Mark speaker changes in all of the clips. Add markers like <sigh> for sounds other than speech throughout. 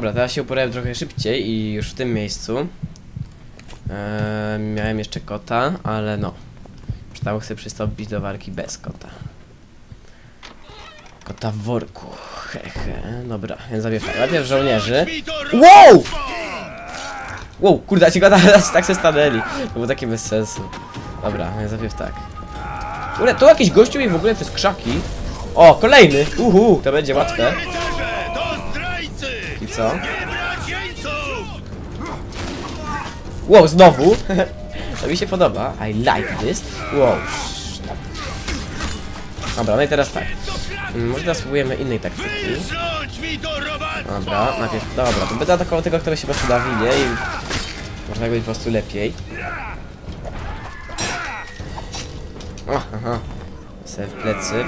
Speaker 1: Dobra, teraz się uporałem trochę szybciej i już w tym miejscu. Eee, miałem jeszcze kota, ale no. Przydało sobie przystąpić do walki bez kota. Kota w worku. Hehe. Dobra, więc tak. Najpierw żołnierzy. Wow! Wow, kurde, ci go <laughs> tak, se stanęli. To było takie bez sensu. Dobra, więc najpierw tak. Kurde, tu jakiś gościu i w ogóle przez krzaki. O, kolejny! Uhu, to będzie łatwe. Co?
Speaker 2: Nie!
Speaker 1: Wow, znowu! <laughs> to mi się podoba. I like this. Wow. Dobra, no i teraz tak. Mm, Może teraz spróbujemy innej taktyki. Dobra, najpierw, dobra, to będę atakował tego, który się po prostu da winie i można być po prostu lepiej. O, aha. Sobie w plecy.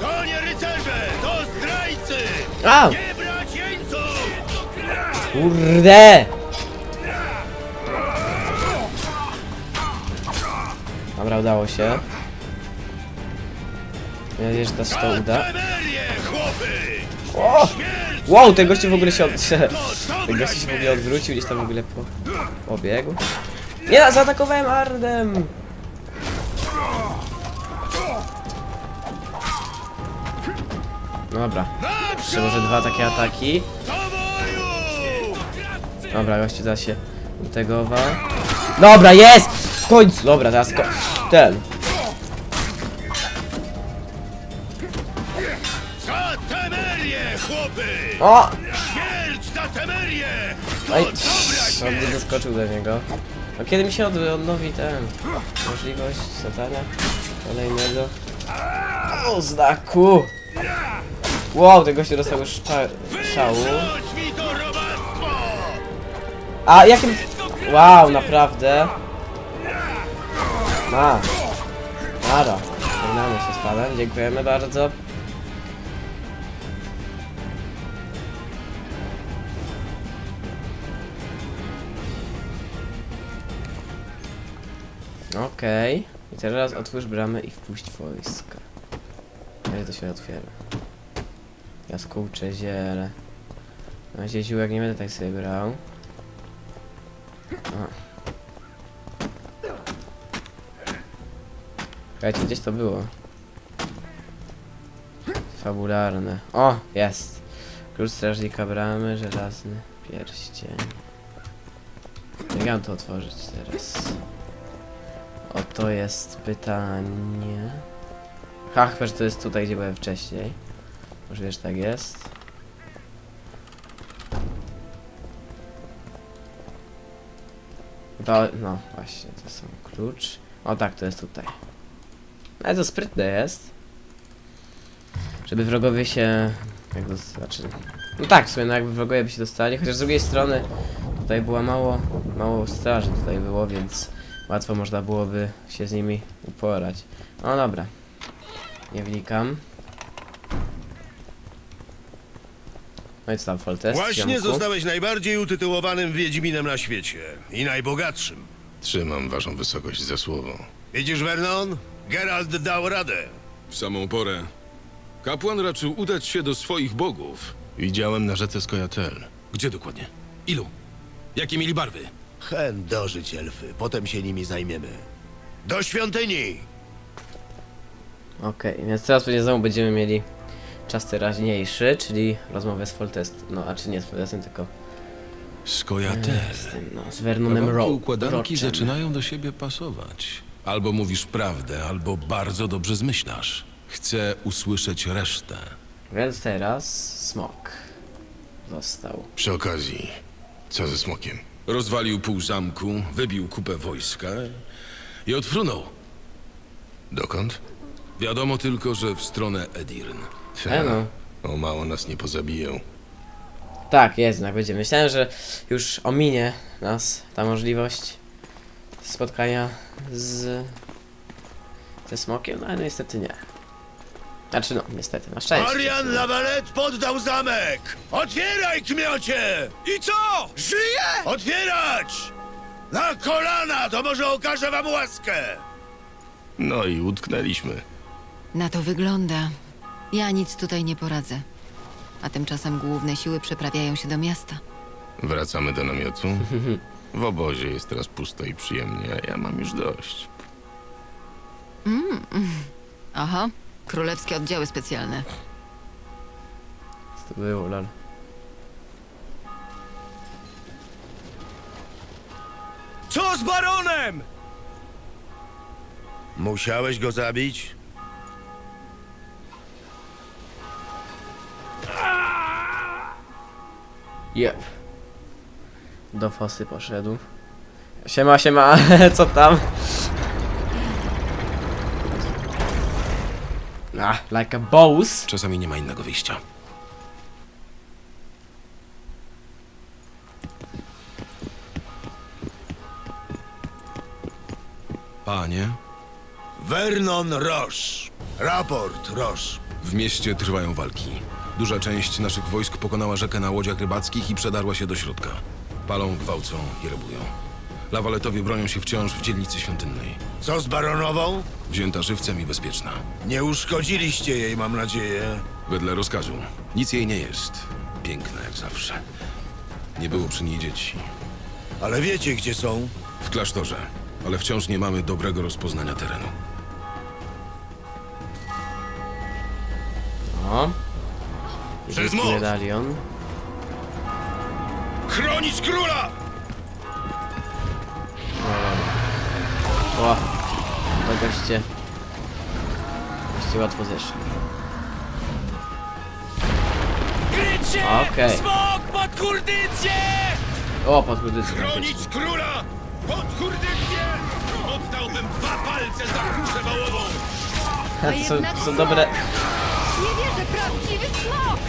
Speaker 2: To nie rycerze, to zdrajcy!
Speaker 1: A! Kurde! Dobra, udało się. Mam nadzieję, że teraz się to uda. O! Wow, ten gościu w ogóle się od... Ten gościu się w ogóle odwrócił, gdzieś tam w ogóle po... pobiegł. Nie, zaatakowałem Ardem! Dobra, jeszcze może dwa takie ataki. Dobra, gościu da się utegowa. Dobra, jest! W końcu! Dobra, teraz ko ten.
Speaker 2: Za Temerię, chłopy!
Speaker 1: O!
Speaker 2: Śmierć za Temerię!
Speaker 1: On doskoczył do niego. A kiedy mi się od odnowi ten możliwość zadania kolejnego o znaku? Wow, tego się dostał szału. A jakim. Wow, naprawdę. Ma. Nara. Żegnamy się z panem, dziękujemy bardzo. Okej. I teraz otwórz bramę i wpuść wojska. Ale to się otwiera. Jaskółcze ziele. Na razie ziółek nie będę tak sobie brał. Słuchajcie, gdzieś to było. Fabularne. O, jest. Klucz strażnika bramy, żelazny pierścień. Jak mam to otworzyć teraz? Oto jest pytanie. Chyba, że to jest tutaj, gdzie byłem wcześniej. Może wiesz, tak jest. To, no właśnie, to są klucz. O tak, to jest tutaj. Ale to sprytne jest. Żeby wrogowie się... Jak to znaczy... No tak, w sumie, no jakby wrogowie by się dostali, chociaż z drugiej strony tutaj była mało, mało straży tutaj było, więc łatwo można byłoby się z nimi uporać. No dobra. Nie wnikam. No i co tam, Foltest?
Speaker 2: Właśnie
Speaker 1: ziomku?
Speaker 2: zostałeś najbardziej utytułowanym Wiedźminem na świecie i najbogatszym.
Speaker 3: Trzymam waszą wysokość za słowo.
Speaker 2: Widzisz, Vernon? Geralt dał radę.
Speaker 4: W samą porę. Kapłan raczył udać się do swoich bogów.
Speaker 3: Widziałem na rzece Skojatel.
Speaker 4: Gdzie dokładnie? Ilu? Jakie mieli barwy?
Speaker 2: Hen dożyć elfy, potem się nimi zajmiemy. Do świątyni!
Speaker 1: Okej, więc teraz pewnie znowu będziemy mieli czas teraźniejszy, czyli rozmowę z Foltest, no a czy nie z Foltestem, tylko
Speaker 4: Skojatel.
Speaker 1: z tym, no, z Vernonem Ro
Speaker 4: układanki
Speaker 1: Roczem.
Speaker 4: zaczynają do siebie pasować. Albo mówisz prawdę, albo bardzo dobrze zmyślasz. Chcę usłyszeć resztę.
Speaker 1: Więc teraz smok został.
Speaker 3: Przy okazji, co ze smokiem?
Speaker 4: Rozwalił pół zamku, wybił kupę wojska i odfrunął.
Speaker 3: Dokąd?
Speaker 4: Wiadomo tylko, że w stronę Edirn.
Speaker 1: E no.
Speaker 3: O mało nas nie pozabiją.
Speaker 1: Tak, jednak będzie. Myślałem, że już ominie nas ta możliwość spotkania z ze smokiem, no ale niestety nie. Znaczy no, niestety, na szczęście.
Speaker 2: Marian Lavalette poddał zamek! Otwieraj, kmiocie! I co? Żyje? Otwierać! Na kolana, to może okaże wam łaskę!
Speaker 3: No i utknęliśmy.
Speaker 5: Na to wygląda. Ja nic tutaj nie poradzę. a tymczasem główne siły przeprawiają się do miasta.
Speaker 3: Wracamy do namiotu. W obozie jest teraz pusto i przyjemnie, a ja mam już dość.
Speaker 5: Aha, królewskie oddziały specjalne.
Speaker 1: Co to było, lol.
Speaker 2: Co z baronem? Musiałeś go zabić?
Speaker 1: Jep. Do fosy poszedł. Siema, siema, <laughs> co tam? Ah, like a boss.
Speaker 4: Czasami nie ma innego wyjścia. Panie,
Speaker 2: Vernon Roche. Raport Roche.
Speaker 4: w mieście trwają walki. Duża część naszych wojsk pokonała rzekę na łodziach rybackich i przedarła się do środka. Palą, gwałcą i rabują. Lawaletowie bronią się wciąż w dzielnicy świątynnej.
Speaker 2: Co z baronową?
Speaker 4: Wzięta żywcem i bezpieczna.
Speaker 2: Nie uszkodziliście jej, mam nadzieję.
Speaker 4: Wedle rozkazu. Nic jej nie jest. Piękna jak zawsze. Nie było przy niej dzieci.
Speaker 2: Ale wiecie, gdzie są?
Speaker 4: W klasztorze. Ale wciąż nie mamy dobrego rozpoznania terenu.
Speaker 1: O.
Speaker 2: Przez most.
Speaker 1: medalion.
Speaker 2: Chronić króla!
Speaker 1: O. To goście. Goście łatwo zeszli. Okej.
Speaker 2: Smok pod kurdycję!
Speaker 1: O, pod grudycą.
Speaker 2: Chronić króla! Pod kurdycję! Oddałbym dwa palce za kuszę wołową!
Speaker 1: To są, są dobre...
Speaker 5: Prawdziwy smok!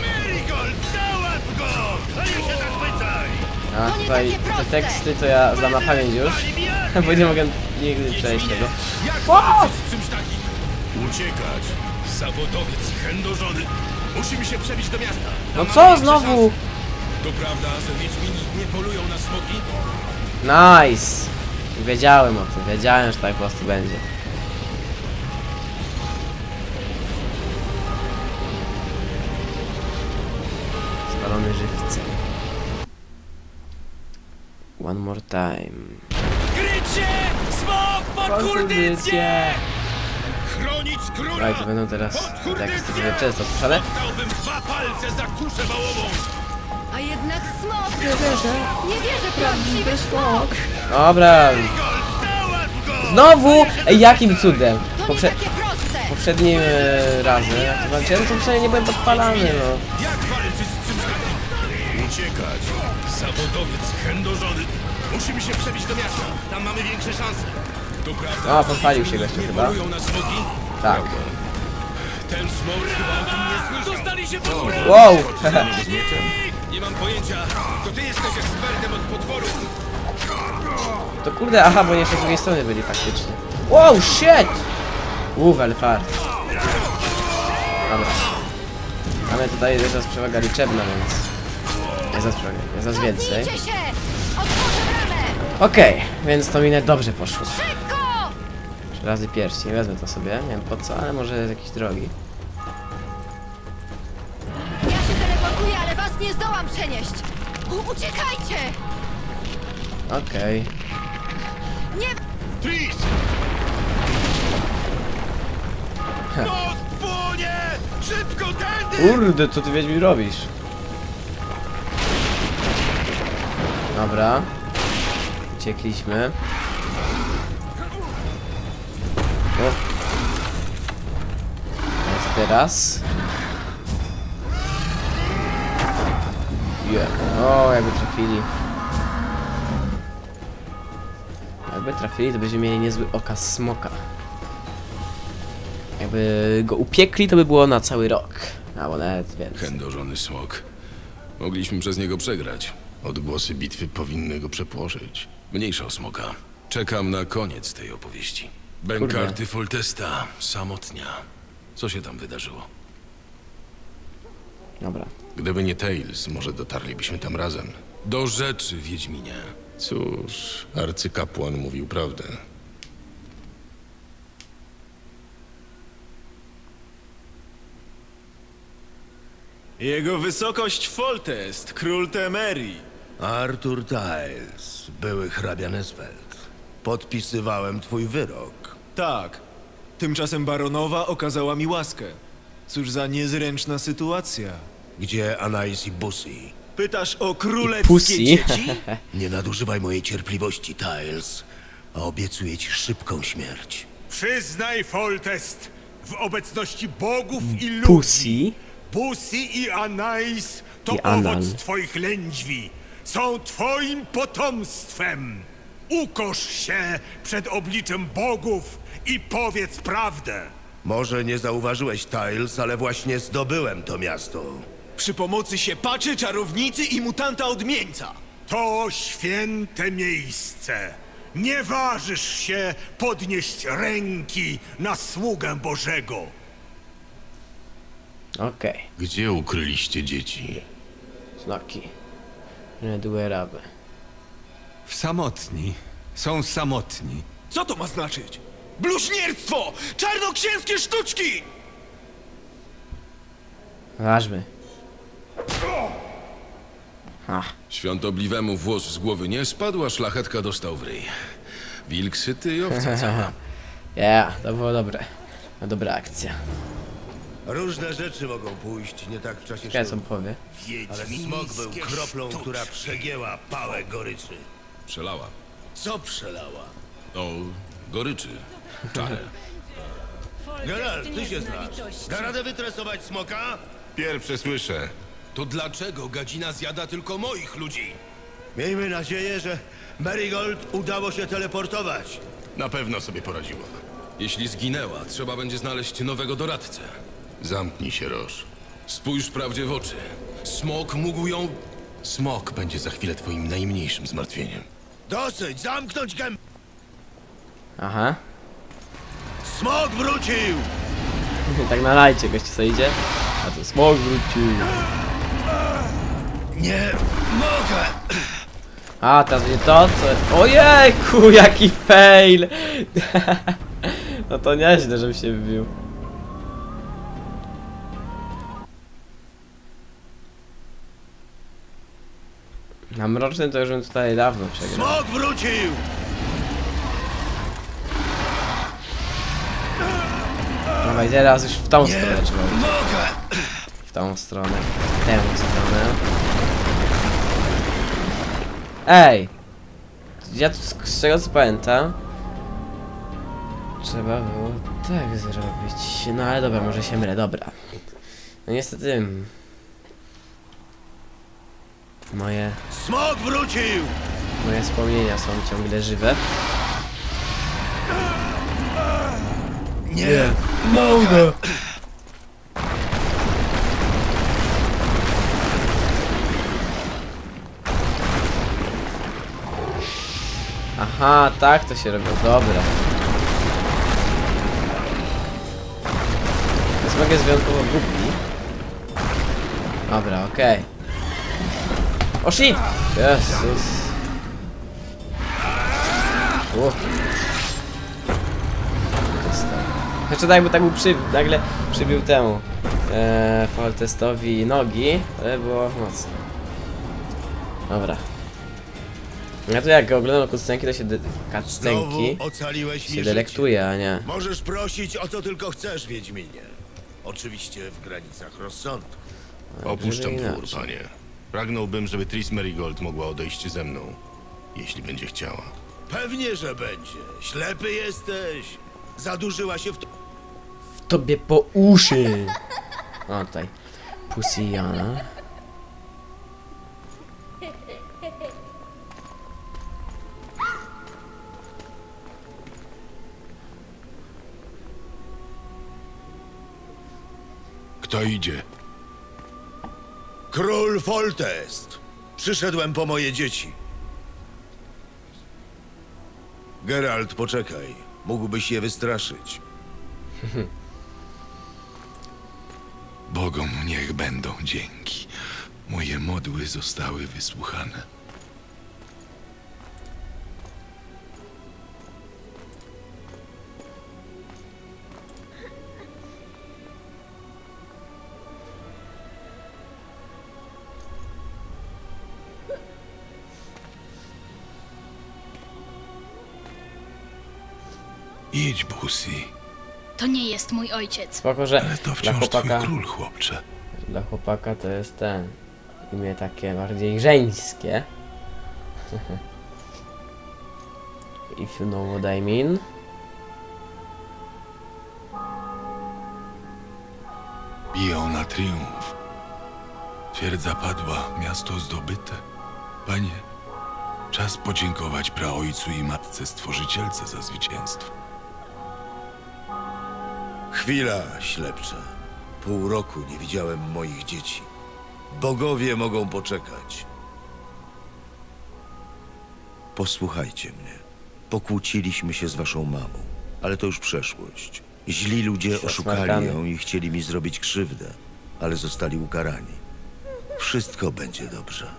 Speaker 2: Marigold, załatw go! A nie się zachwycaj!
Speaker 1: A
Speaker 5: To nie
Speaker 1: tutaj
Speaker 5: takie
Speaker 1: te
Speaker 5: proste.
Speaker 1: teksty to ja znam na pamięć już. <laughs> Bo nie mogę nigdy przejść tego.
Speaker 2: Jak walczyć z czymś takim? Uciekać! Zawodowiec chędożony! Musimy się przebić do miasta!
Speaker 1: No co znowu?
Speaker 2: To prawda, że Wiedźmini nie polują na smoki?
Speaker 1: Nice! Wiedziałem o tym, wiedziałem, że tak po prostu będzie. Spalony żywcem. One more time.
Speaker 2: Krycie! Smok pod
Speaker 1: Konkurycję!
Speaker 2: Chronić króla!
Speaker 1: Right, to będą teraz
Speaker 2: kurdycję!
Speaker 1: które często słyszane.
Speaker 2: Oddałbym dwa palce za kuszę wołową!
Speaker 5: A jednak smok! Nie wierzę! Nie wierzę, prawdziwy smok!
Speaker 1: Dobra, znowu! Ej, jakim cudem? Poprze poprzednim e, razem, jak to walczyłem, to przynajmniej nie byłem podpalany, no.
Speaker 2: Uciekać! Zawodowiec chędożony! Musimy się przebić do miasta. Tam mamy większe szanse. To prawda.
Speaker 1: O, podpalił się gościu
Speaker 2: nie
Speaker 1: chyba. Tak.
Speaker 2: Ten smok chyba o tym nie słyszał. Dostali się pod
Speaker 1: Wow! <laughs>
Speaker 2: Nie mam pojęcia. To ty jesteś ekspertem od potworów.
Speaker 1: To kurde, aha, bo jeszcze z drugiej strony byli faktycznie. Wow, shit! Ale fart. Dobra. Mamy tutaj jest nas przewaga liczebna, więc... Jest nas jest nas więcej. Okej, więc to minę dobrze poszło.
Speaker 5: Szybko!
Speaker 1: Trzy razy pierścień, wezmę to sobie, nie wiem po co, ale może jest jakiś drogi.
Speaker 5: Ja się teleportuję, ale was nie zdołam przenieść! U uciekajcie!
Speaker 1: Okej.
Speaker 5: Nie...
Speaker 2: Tris! Most płonie! Szybko tędy!
Speaker 1: Kurde, co ty Wiedźmin robisz? Dobra. Uciekliśmy. O. Więc teraz. Yeah. O, jakby trafili. Jakby trafili, to będziemy mieli niezły okaz smoka. Jakby go upiekli, to by było na cały rok. Albo nawet więcej.
Speaker 4: Chędożony smok. Mogliśmy przez niego przegrać.
Speaker 3: Odgłosy bitwy powinny go przepłoszyć.
Speaker 4: Mniejsza o smoka. Czekam na koniec tej opowieści. Bękarty Foltesta, samotnia. Co się tam wydarzyło?
Speaker 1: Dobra.
Speaker 3: Gdyby nie Tails, może dotarlibyśmy tam razem.
Speaker 4: Do rzeczy, Wiedźminie.
Speaker 3: Cóż, arcykapłan mówił prawdę.
Speaker 6: Jego wysokość Foltest, król Temerii.
Speaker 2: Arthur Tiles, były hrabia Nesfeld. Podpisywałem twój wyrok.
Speaker 6: Tak. Tymczasem baronowa okazała mi łaskę. Cóż za niezręczna sytuacja.
Speaker 2: Gdzie Anais i Bussy?
Speaker 6: Pytasz o królewskie dzieci? <laughs>
Speaker 2: Nie nadużywaj mojej cierpliwości, Tiles, a obiecuję ci szybką śmierć.
Speaker 7: Przyznaj, Foltest, w obecności bogów i ludzi,
Speaker 1: Pussy.
Speaker 7: Busy i Anais to
Speaker 1: I Anal.
Speaker 7: owoc twoich lędźwi. Są twoim potomstwem. Ukosz się przed obliczem bogów i powiedz prawdę.
Speaker 2: Może nie zauważyłeś, Tiles, ale właśnie zdobyłem to miasto.
Speaker 6: Przy pomocy siepaczy, czarownicy i mutanta odmieńca.
Speaker 7: To święte miejsce. Nie ważysz się podnieść ręki na sługę Bożego.
Speaker 1: Okej.
Speaker 3: Gdzie ukryliście dzieci?
Speaker 1: Znaki. Redue raby.
Speaker 8: W samotni. Są samotni.
Speaker 6: Co to ma znaczyć? Bluźnierstwo! Czarnoksięskie sztuczki!
Speaker 1: Ważmy. Ha.
Speaker 4: Świątobliwemu włos z głowy nie spadł, a szlachetka dostał w ryj. Wilk syty i owca cała. <laughs>
Speaker 1: Yeah, to było dobre. No, dobra akcja.
Speaker 2: Różne rzeczy mogą pójść nie tak w czasie
Speaker 1: Ciekawe co powie.
Speaker 2: ale smok był kroplą, która przegięła pałę goryczy.
Speaker 4: Przelała.
Speaker 2: Co przelała?
Speaker 4: O, goryczy. Czarę.
Speaker 2: Geralt, ty się znasz. Da radę wytresować smoka?
Speaker 3: Pierwsze słyszę.
Speaker 4: To dlaczego gadzina zjada tylko moich ludzi?
Speaker 2: Miejmy nadzieję, że Marigold udało się teleportować.
Speaker 3: Na pewno sobie poradziła.
Speaker 4: Jeśli zginęła, trzeba będzie znaleźć nowego doradcę.
Speaker 3: Zamknij się, Roż.
Speaker 4: Spójrz prawdzie w oczy. Smok mógł ją...
Speaker 3: Smok będzie za chwilę twoim najmniejszym zmartwieniem.
Speaker 2: Dosyć, zamknąć gębę!
Speaker 1: Aha.
Speaker 2: Smok wrócił!
Speaker 1: tak na lajcie goście co idzie. A to smog wrócił.
Speaker 2: Nie mogę!
Speaker 1: A, teraz będzie to, co... Ojejku, jaki fail! <laughs> no to nieźle, żebym się wbił. Na mrocznym to już bym tutaj dawno przegrał.
Speaker 2: Smok wrócił!
Speaker 1: Dawaj, teraz już w tą
Speaker 2: Nie
Speaker 1: stronę trzeba
Speaker 2: mogę!
Speaker 1: W tą stronę, w tę stronę. Ej! Ja tu z, z czego co pamiętam Trzeba było tak zrobić No ale dobra, może się mylę, dobra No niestety Moje,
Speaker 2: Smok wrócił!
Speaker 1: moje wspomnienia są ciągle żywe.
Speaker 2: Nie. Mogę!
Speaker 1: Aha, tak to się robi, dobra. Smog jest wyjątkowo głupi. Dobra, okej O shit! Jezus Uff. Jeszcze tak jakby tak był przy, nagle przybił temu e, Faltestowi nogi, by było mocno. Dobra. Ja tu jak oglądam cutscenki, to się cutscenki się
Speaker 2: życie.
Speaker 1: delektuje, a nie.
Speaker 2: Możesz prosić o co tylko chcesz, Wiedźminie. Oczywiście w granicach rozsądku.
Speaker 3: Opuszczam
Speaker 1: Jeżeli
Speaker 3: dwór, panie. Pragnąłbym, żeby Tris Merigold mogła odejść ze mną. Jeśli będzie chciała.
Speaker 2: Pewnie, że będzie. Ślepy jesteś. Zadłużyła się w to.
Speaker 1: W tobie po uszy! O, tutaj. Pussy Jana.
Speaker 3: Kto idzie?
Speaker 2: Król Foltest. Przyszedłem po moje dzieci. Geralt, poczekaj. Mógłbyś je wystraszyć. <laughs>
Speaker 3: Bogom niech będą dzięki. Moje modły zostały wysłuchane. Idź, Busy.
Speaker 9: To nie jest mój ojciec.
Speaker 1: Spoko, że
Speaker 3: Ale to
Speaker 1: dla
Speaker 3: wciąż twój
Speaker 1: chłopaka,
Speaker 3: król, chłopcze.
Speaker 1: dla chłopaka to jest ten imię takie bardziej żeńskie. <laughs> If you know what I mean.
Speaker 3: Biją na triumf. Twierdza padła, miasto zdobyte. Panie, czas podziękować praojcu i matce stworzycielce za zwycięstwo.
Speaker 2: Chwila, ślepcze. Pół roku nie widziałem moich dzieci. Bogowie mogą poczekać. Posłuchajcie mnie. Pokłóciliśmy się z waszą mamą, ale to już przeszłość. Źli ludzie oszukali ją i chcieli mi zrobić krzywdę, ale zostali ukarani. Wszystko będzie dobrze.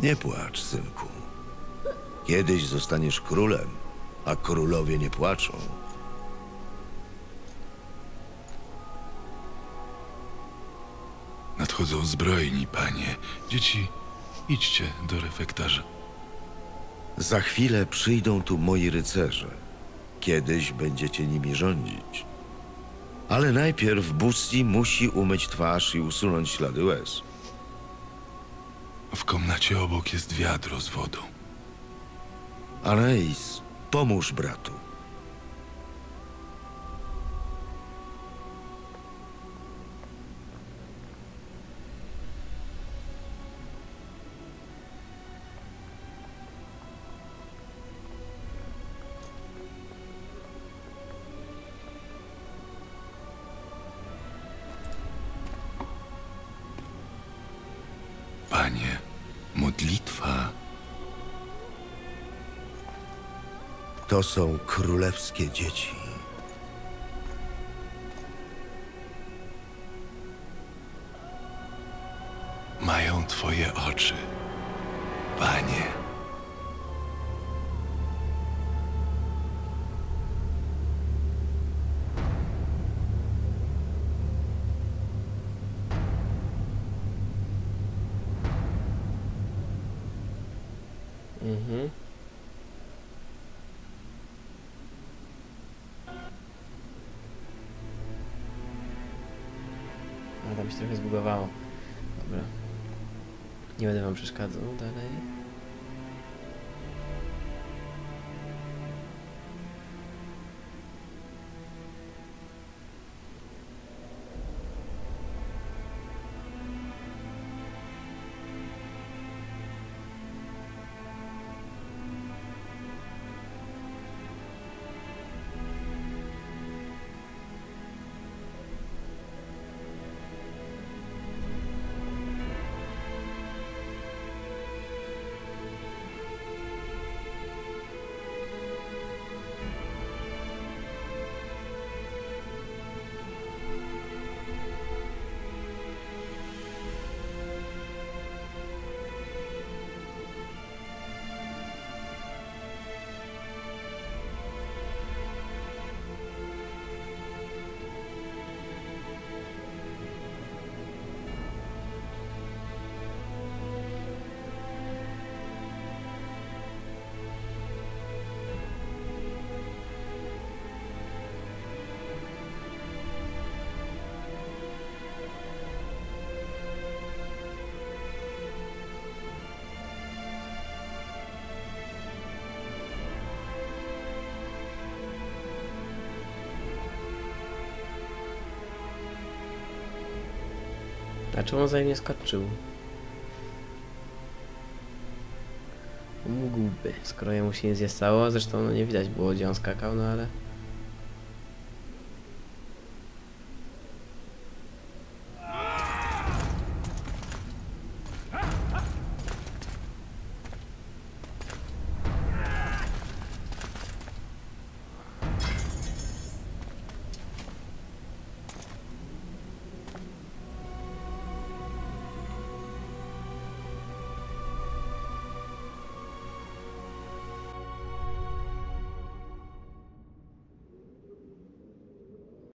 Speaker 2: Nie płacz, synku. Kiedyś zostaniesz królem, a królowie nie płaczą.
Speaker 3: Nadchodzą zbrojni, panie. Dzieci, idźcie do refektarza.
Speaker 2: Za chwilę przyjdą tu moi rycerze. Kiedyś będziecie nimi rządzić. Ale najpierw Bussi musi umyć twarz i usunąć ślady łez.
Speaker 3: W komnacie obok jest wiadro z wodą.
Speaker 2: Anais, Pomóż bratu.
Speaker 3: Brato.
Speaker 2: To są królewskie dzieci.
Speaker 3: mają twoje oczy. Panie,
Speaker 1: Mhm. Się trochę zbugowało. Dobra. Nie będę wam przeszkadzał dalej. A czemu on za skoczył? Mógłby, skoro jemu się nie stało. Zresztą no, nie widać było gdzie on skakał, no ale...